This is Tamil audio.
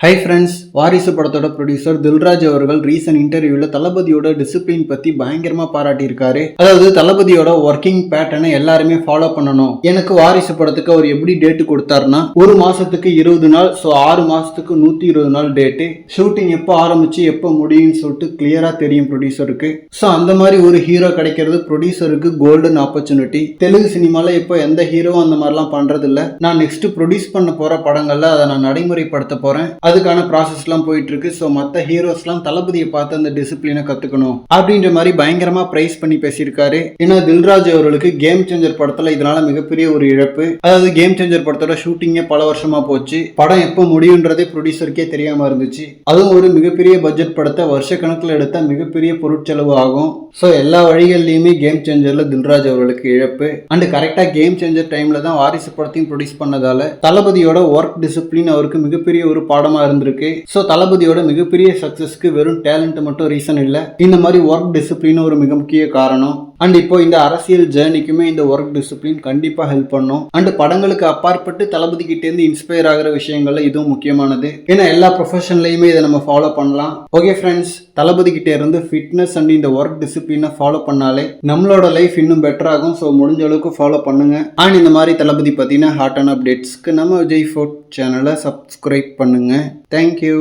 ஹை ஃப்ரெண்ட்ஸ் வாரிசு படத்தோட ப்ரொடியூசர் தில்ராஜ் அவர்கள் ரீசன்ட் இன்டர்வியூவில் தளபதியோட டிசிப்ளின் பற்றி பயங்கரமாக பாராட்டியிருக்காரு. அதாவது தளபதியோட ஒர்க்கிங் பேட்டர்னை எல்லாருமே ஃபாலோ பண்ணணும். எனக்கு வாரிசு படத்துக்கு அவர் எப்படி டேட்டு கொடுத்தாருன்னா ஒரு மாதத்துக்கு இருபது நாள் ஸோ ஆறு மாதத்துக்கு நூற்றி இருபது நாள் டேட்டு ஷூட்டிங் எப்போ ஆரம்பிச்சு எப்போ முடியும்னு சொல்லிட்டு கிளியராக தெரியும் ப்ரொடியூசருக்கு ஸோ அந்த மாதிரி ஒரு ஹீரோ கிடைக்கிறது ப்ரொடியூசருக்கு கோல்டன் ஆப்பர்ச்சுனிட்டி தெலுங்கு சினிமாவில் இப்போ எந்த ஹீரோவும் அந்த மாதிரிலாம் பண்ணுறதில்ல நான் நெக்ஸ்ட் ப்ரொடியூஸ் பண்ண போகிற படங்களில் அதை நான் நடைமுறைப்படுத்த போகிறேன் அதுக்கான ப்ராசஸ்லாம் போயிட்டு இருக்கு ஸோ மற்ற ஹீரோஸ்லாம் தளபதியை பார்த்து அந்த டிசிப்ளினை கத்துக்கணும் அப்படின்ற மாதிரி பயங்கரமா பிரைஸ் பண்ணி பேசியிருக்காரு. ஏன்னா தில்ராஜ் அவர்களுக்கு கேம் சேஞ்சர் படத்தில் இதனால மிகப்பெரிய ஒரு இழப்பு. அதாவது கேம் சேஞ்சர் படத்தோட ஷூட்டிங்கே பல வருஷமா போச்சு. படம் எப்போ முடியுன்றதே ப்ரொடியூசருக்கே தெரியாம இருந்துச்சு. அதுவும் ஒரு மிகப்பெரிய பட்ஜெட் படத்தை வருஷ கணக்கில் எடுத்த மிகப்பெரிய பொருட்செலவு ஆகும். ஸோ எல்லா வழிகள்லையுமே கேம் சேஞ்சரில் தில்ராஜ் அவர்களுக்கு இழப்பு. அண்ட் கரெக்டாக கேம் சேஞ்சர் டைம்ல தான் வாரிசு படத்தையும் ப்ரொடியூஸ் பண்ணதால தளபதியோட ஒர்க் டிசிப்ளின் அவருக்கு மிகப்பெரிய ஒரு பாடமாக பாடமா இருந்திருக்கு. ஸோ தளபதியோட மிகப்பெரிய சக்ஸஸ்க்கு வெறும் டேலண்ட் மட்டும் ரீசன் இல்லை. இந்த மாதிரி ஒர்க் டிசிப்ளின் ஒரு மிக முக்கிய காரணம். அண்ட் இப்போ இந்த அரசியல் ஜேர்னிக்குமே இந்த ஒர்க் டிசிப்ளின் கண்டிப்பாக ஹெல்ப் பண்ணும். அண்ட் படங்களுக்கு அப்பாற்பட்டு தளபதி கிட்டேருந்து இன்ஸ்பயர் ஆகிற விஷயங்கள்ல இதுவும் முக்கியமானது. ஏன்னா எல்லா ப்ரொஃபஷன்லையுமே இதை நம்ம ஃபாலோ பண்ணலாம். ஓகே ஃப்ரெண்ட்ஸ் தளபதி கிட்டே இருந்து ஃபிட்னஸ் அண்ட் இந்த ஒர்க் டிசிப்ளினை ஃபாலோ பண்ணாலே நம்மளோட லைஃப் இன்னும் பெட்டர் ஆகும். ஸோ முடிஞ்ச அளவுக்கு ஃபாலோ பண்ணுங்க. அண்ட் இந்த மாதிரி தளபதி பார்த்தீங்கன்னா ஹாட் அண்ட் அப்டேட்ஸ்க்கு நம்ம விஜய் ஃபோர்ட் சேனலை சப்ஸ்கிரைப் பண்ணுங்க. Thank you